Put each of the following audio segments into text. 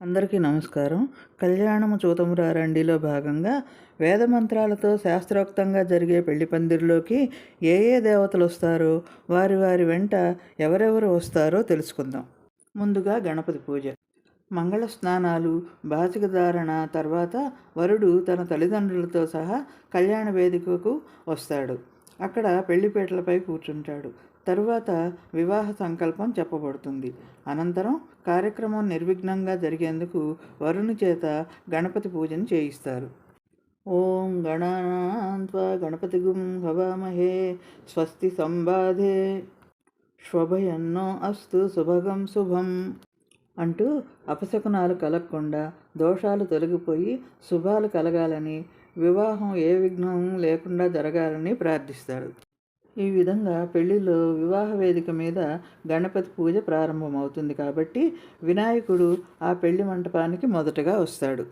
అందరికీ నమస్కారం. కళ్యాణము చూతమురారండిలో భాగంగా వేదమంత్రాలతో శాస్త్రోక్తంగా జరిగే పెళ్ళి పందిరిలోకి ఏ ఏ దేవతలు వస్తారో వారి వారి వెంట ఎవరెవరు వస్తారో తెలుసుకుందాం. ముందుగా గణపతి పూజ. మంగళ స్నానాలు బాచిక ధారణ తర్వాత వరుడు తన తల్లిదండ్రులతో సహా కళ్యాణ వేదికకు వస్తాడు. అక్కడ పెళ్ళిపేటలపై కూర్చుంటాడు. తరువాత వివాహ సంకల్పం చెప్పబడుతుంది. అనంతరం కార్యక్రమం నిర్విఘ్నంగా జరిగేందుకు వరుణు చేత గణపతి పూజను చేయిస్తారు. ఓం గణాన్వా గణపతి గుం హవామహే స్వస్తి సంబాధే శుభయన్నో అస్తు శుభగం శుభం అంటూ అపశకునాలు కలగకుండా దోషాలు తొలగిపోయి శుభాలు కలగాలని వివాహం ఏ విఘ్నం లేకుండా జరగాలని ప్రార్థిస్తాడు ఈ విధంగా పెళ్ళిలో వివాహ వేదిక మీద గణపతి పూజ ప్రారంభమవుతుంది కాబట్టి వినాయకుడు ఆ పెళ్ళి మంటపానికి మొదటగా వస్తాడు.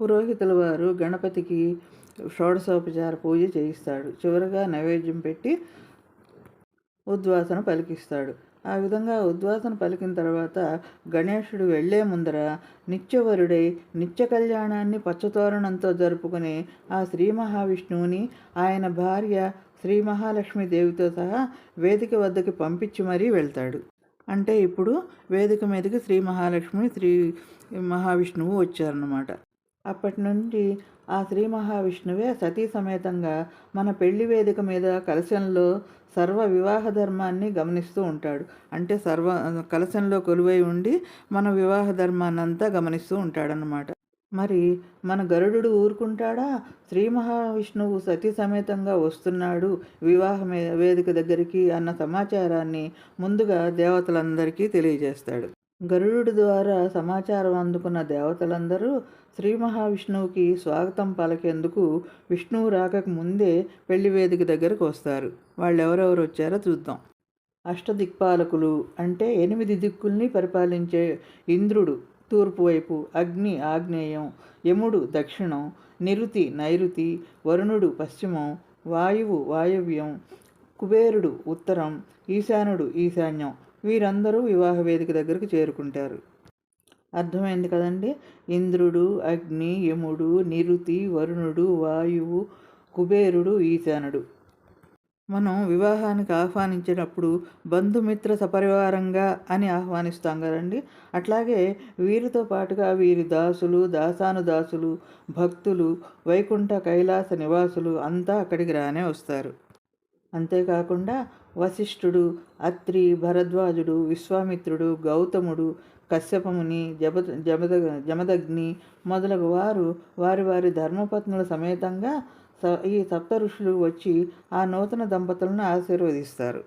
పురోహితుల వారు గణపతికి షోడశోపచార పూజ చేయిస్తాడు. చివరగా నైవేద్యం పెట్టి ఉద్వాసన పలికిస్తాడు. ఆ విధంగా ఉద్వాసన పలికిన తర్వాత గణేశుడు వెళ్ళే ముందర నిత్యవరుడై నిత్య కళ్యాణాన్ని పచ్చతోరణంతో జరుపుకుని ఆ శ్రీ మహావిష్ణువుని ఆయన భార్య శ్రీ మహాలక్ష్మీదేవితో సహా వేదిక వద్దకి పంపించి మరీ వెళ్తాడు. అంటే ఇప్పుడు వేదిక మీదకి శ్రీ మహాలక్ష్మి శ్రీ మహావిష్ణువు వచ్చారన్నమాట. అప్పటి నుండి ఆ శ్రీ మహావిష్ణువే సతీ సమేతంగా మన పెళ్ళి వేదిక మీద కలశంలో సర్వ వివాహ ధర్మాన్ని గమనిస్తూ ఉంటాడు. అంటే సర్వ కలశంలో కొలువై ఉండి మన వివాహ ధర్మాన్నంతా గమనిస్తూ ఉంటాడనమాట మరి మన గరుడు ఊరుకుంటాడా? శ్రీ మహావిష్ణువు సతీ సమేతంగా వస్తున్నాడు వివాహ వేదిక దగ్గరికి అన్న సమాచారాన్ని ముందుగా దేవతలందరికీ తెలియజేస్తాడు. గరుడు ద్వారా సమాచారం అందుకున్న దేవతలందరూ శ్రీ మహావిష్ణువుకి స్వాగతం పలికేందుకు విష్ణువు రాకకు ముందే పెళ్ళి వేదిక దగ్గరకు వస్తారు. వాళ్ళు ఎవరెవరు వచ్చారో చూద్దాం. అష్టదిక్పాలకులు అంటే ఎనిమిది దిక్కుల్ని పరిపాలించే ఇంద్రుడు తూర్పు వైపు అగ్ని ఆగ్నేయం యముడు దక్షిణం నిరుతి నైరుతి వరుణుడు పశ్చిమం వాయువు వాయవ్యం కుబేరుడు ఉత్తరం ఈశానుడు ఈశాన్యం వీరందరూ వివాహ వేదిక దగ్గరకు చేరుకుంటారు. అర్థమైంది కదండి? ఇంద్రుడు అగ్ని యముడు నిరుతి వరుణుడు వాయువు కుబేరుడు ఈశానుడు. మనం వివాహానికి ఆహ్వానించేటప్పుడు బంధుమిత్ర సపరివారంగా అని ఆహ్వానిస్తాం కదండి? అట్లాగే వీరితో పాటుగా వీరి దాసులు దాసానుదాసులు భక్తులు వైకుంఠ కైలాస నివాసులు అంతా అక్కడికి రానే వస్తారు. అంతేకాకుండా వశిష్ఠుడు అత్రి భరద్వాజుడు విశ్వామిత్రుడు గౌతముడు కశ్యపముని జబ జమద జమదగ్ని మొదలగు వారు వారి వారి ధర్మపత్నుల సమేతంగా స ఈ సప్త ఋషులు వచ్చి ఆ నూతన దంపతులను ఆశీర్వదిస్తారు.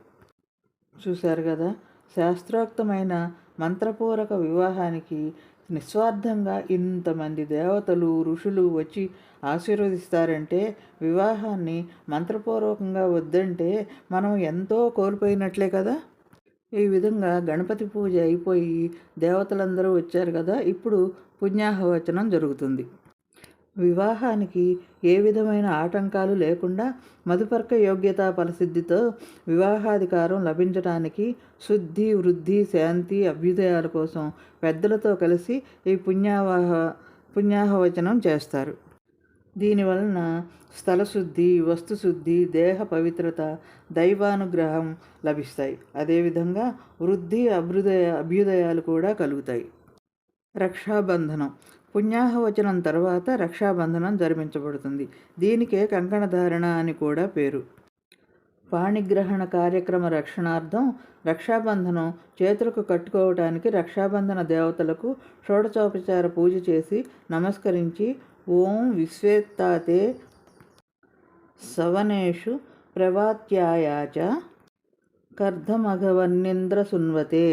చూశారు కదా? శాస్త్రోక్తమైన మంత్రపూరక వివాహానికి నిస్వార్థంగా ఇంతమంది దేవతలు ఋషులు వచ్చి ఆశీర్వదిస్తారంటే వివాహాన్ని మంత్రపూర్వకంగా వద్దంటే మనం ఎంతో కోల్పోయినట్లే కదా? ఈ విధంగా గణపతి పూజ అయిపోయి దేవతలందరూ వచ్చారు కదా ఇప్పుడు పుణ్యాహవచనం జరుగుతుంది. వివాహానికి ఏ విధమైన ఆటంకాలు లేకుండా మధుపర్క యోగ్యతా ఫలసిద్ధితో వివాహాధికారం లభించడానికి శుద్ధి వృద్ధి శాంతి అభ్యుదయాల కోసం పెద్దలతో కలిసి ఈ పుణ్యావాహ పుణ్యాహవచనం చేస్తారు. దీనివలన స్థలశుద్ధి వస్తుశుద్ధి దేహ పవిత్రత దైవానుగ్రహం లభిస్తాయి. అదేవిధంగా వృద్ధి అభ్యుదయ అభ్యుదయాలు కూడా కలుగుతాయి. రక్షాబంధనం. పుణ్యాహవచనం తర్వాత రక్షాబంధనం జరిపించబడుతుంది. దీనికే కంకణధారణ అని కూడా పేరు. పాణిగ్రహణ కార్యక్రమ రక్షణార్థం రక్షాబంధనం చేతులకు కట్టుకోవటానికి రక్షాబంధన దేవతలకు షోడచోపచార పూజ చేసి నమస్కరించి ఓం విశ్వేత్తాతే సవనేషు ప్రవాత్యాయాచ కర్ధమఘవన్నింద్ర సున్వతే.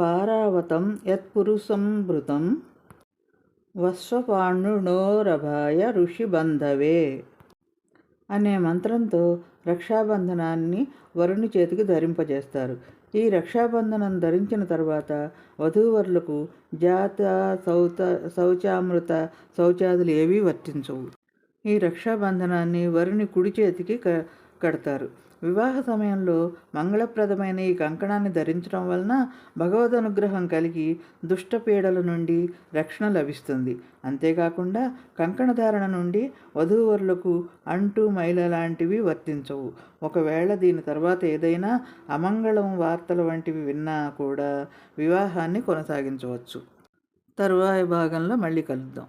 పారావతం యత్పురుసంభృతం వశ్వపాణునోరభాయ ఋషిబంధవే అనే మంత్రంతో రక్షాబంధనాన్ని వరుణి చేతికి ధరింపజేస్తారు. ఈ రక్షాబంధనం ధరించిన తర్వాత వధూవరులకు జాత సౌత శౌచామృత శౌచాదులు ఏవీ వర్తించవు. ఈ రక్షాబంధనాన్ని వరుని కుడి చేతికి క కడతారు. వివాహ సమయంలో మంగళప్రదమైన ఈ కంకణాన్ని ధరించడం వలన భగవద్ అనుగ్రహం కలిగి దుష్టపీడల నుండి రక్షణ లభిస్తుంది. అంతేకాకుండా కంకణ ధారణ నుండి వధూవరులకు అంటు మైల లాంటివి వర్తించవు. ఒకవేళ దీని తర్వాత ఏదైనా అమంగళం వార్తల వంటివి విన్నా కూడా వివాహాన్ని కొనసాగించవచ్చు. తరువాయి భాగంలో మళ్ళీ కలుద్దాం.